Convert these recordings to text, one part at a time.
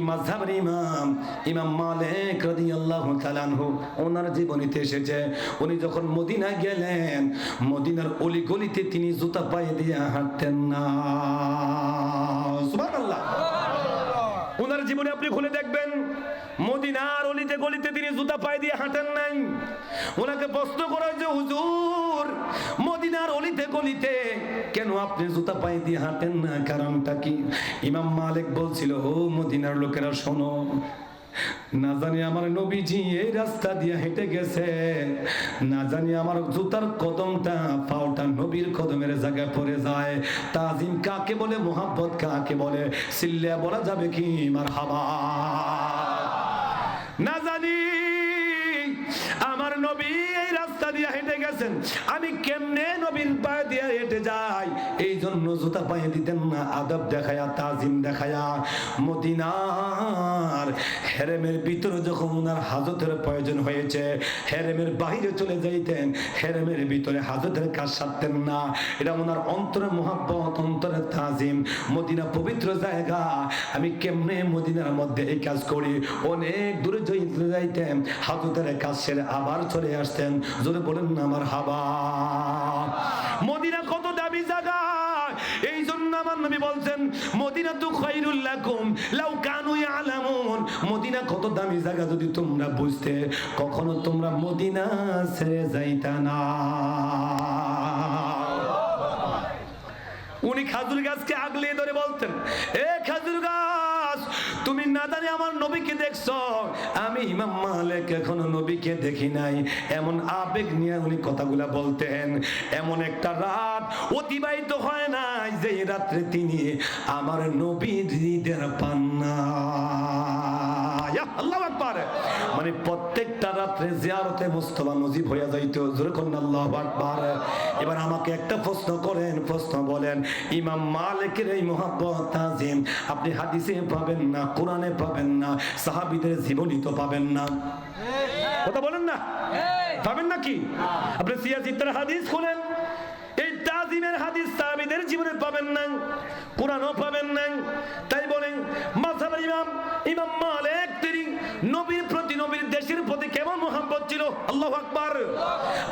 মাযহাবের ইমাম ইমাম মালিক রাদিয়াল্লাহু তাআলা আনহু ওনার জীবনীতে এসেছে। উনি যখন মদিনা গেলেন মদিনার অলি গলিতে তিনি জুতা পায়ে দিয়ে হাঁটতেন না। সুবহানাল্লাহ। ওনার জীবনে আপনি খুলে দেখবেন মদিনার অলিতে গলিতে তিনি জুতা পায়ে দিয়ে হাঁটেন নাই। ওনাকে প্রশ্ন গলিতে কেন আপনি জুতা পায়ে দিয়ে হাঁটেন না? কারণটা কি? ইমাম মালিক বলছিল, ও মদিনার লোকেরা, শোনো, না জানি আমার নবীজি এই রাস্তা দিয়ে হেঁটে গেছে, না জানি আমার জুতার কদমটা পাওটা নবীর কদমের জায়গায় পড়ে যায়। তাজিম কাকে বলে, মোহাব্বত কাকে বলে, সিল্লিয়া বলা যাবে কি মার হাবা না জানি। নবী এই রাস্তা দিয়ে হেঁটে গেছেন। আমি কেমনে নবীর পায়ে দিয়ে হেঁটে যাই? জুতা পায়ে দিতেন না, আদব দেখায়া, তাজিম দেখায়া। মদিনার হেরেমের ভিতরে যখন ওনার হাজতের প্রয়োজন হয়েছে, হেরেমের বাইরে চলে যাইতেন, হেরেমের ভিতরে হাজতের কাজ সারতেন না। এটা ওনার অন্তরে মোহাব্বত, অন্তরে তাজিম। মদিনা পবিত্র জায়গা। আমি কেমনে মদিনার মধ্যে এই কাজ করি? অনেক দূরে চলে যাইতেন, হাজতের কাজ সেরে আবার চলে আসতেন। যদি বলেন না আমার হাবা। মদিনা কত দামি জায়গা। আমার নবী বলছেন মদিনা তো লাকুম, লাউ কানু ইয়ালামুন। মদিনা কত দামি জায়গা যদি তোমরা বুঝতে, কখনো তোমরা মদিনা ছেড়ে যাইতা না। উনি খাজুর গাছকে আগলে ধরে বলতেন, এ তুমি না জানি আমার নবীকে দেখছ। আমি ইমাম মালিক, এখনও নবীকে দেখি নাই। এমন আবেগ নিয়ে উনি কথাগুলা বলতেন। এমন একটা রাত অতিবাহিত হয় নাই যে রাত্রে তিনি আমার নবীর হৃদের পান না ইয়া মানে প্রত্যেকটা রাত্রে জিয়ারতে মুস্তফা হয়ে যাইতো কোন আল্লাহু এবার আমাকে একটা প্রশ্ন করেন, প্রশ্ন বলেন, ইমাম মালিকের এই মোহাব্বত আপনি হাদিসে পাবেন না, কোরআনে পাবেন না, সাহাবীদের জীবনী তো পাবেন না? কথা বলেন না? পাবেন নাকি আপনি সিয়াসিত্তার হাদিস খুলেন, এই তাজিমের হাদিস সাহাবীদের জীবনে পাবেন না, কোরআনও পাবেন না। তাই বলেন মাযহাবের ইমাম ইমাম মালিক নবীর প্রতি নবীর দেশের প্রতি কেমন মোহাম্মত ছিল? আল্লাহ আকবার।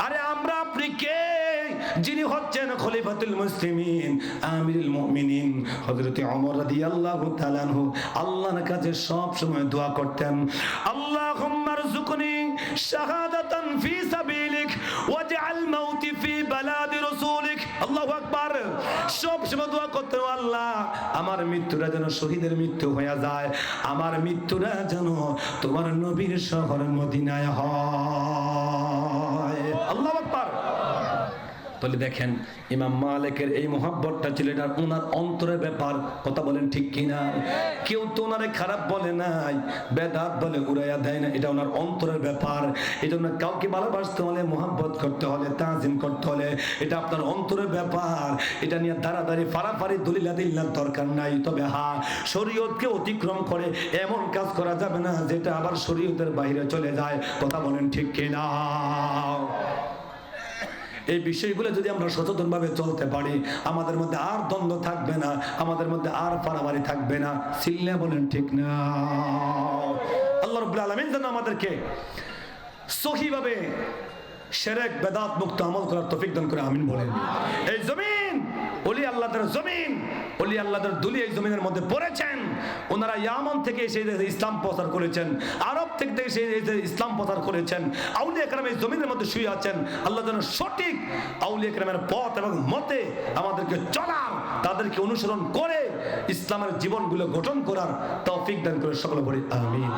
আরে আমরা আপনি কে যিনি হচ্ছেন খলিফাতুল মুসলিমিন, আমিরুল মুমিনিন, হযরত ওমর রাদিয়াল্লাহু তাআলা আনহু, আল্লাহর কাছে সব সময় দোয়া করতেন আল্লাহুম্মা রযুকনি শাহাদাতান ফি সাবিলিক সব সময় দোয়া করতে আল্লাহ। আমার মৃত্যুটা যেন শহীদের মৃত্যু হয়ে যায়। আমার মৃত্যুটা যেন তোমার নবীর শহর মদিনায় হয়। আল্লাহ আকবার। তাহলে দেখেন ইমাম মালিকের এই মোহাব্বতটা ছিল এটা ওনার অন্তরের ব্যাপার, কথা বলেন ঠিক কিনা? কেউ তো ওনারে খারাপ বলে নাই, বেদাত বলে উড়াইয়া দেয় না, এটা ওনার অন্তরের ব্যাপার। এই জন্য কাউকে ভালোবাসতে হলে, মোহাব্বত করতে হলে, তাজিম করতে হলে, এটা আপনার অন্তরের ব্যাপার। এটা নিয়ে দাঁড়াদাঁড়ি, ফাড়াফাড়ি দলিলা দিল্লার দরকার নাই। তবে হা, শরীয়তকে অতিক্রম করে এমন কাজ করা যাবে না, যেটা আবার শরীয়তের বাইরে চলে যায়, কথা বলেন ঠিক কিনা? এই বিষয়গুলো যদি আমরা সচেতনভাবে চলতে পারি, আমাদের মধ্যে আর দ্বন্দ্ব থাকবে না, আমাদের মধ্যে আর পারাবারি থাকবে না। সিল্লে বলেন ঠিক না। আল্লাহ রব আলমিন যেন আমাদেরকে সহিভাবে সেরেক বেদাত মুক্ত আমল করার তফিক দান করে, আমিন বলেন। এই জমিন অলি আল্লাহদের জমিন, অলি আল্লাহদের দুলি এই জমিনের মধ্যে পড়েছেন। ওনারা ইয়ামন থেকে এসে ইসলাম প্রচার করেছেন, আরব থেকে এসে ইসলাম প্রচার করেছেন আউলি একরাম এই জমিনের মধ্যে শুয়ে আছেন। আল্লাহ যেন সঠিক আউলি একরামের পথ এবং মতে আমাদেরকে চলার, তাদেরকে অনুসরণ করে ইসলামের জীবনগুলো গঠন করার তৌফিক দান করে সকলে বলি, আমিন।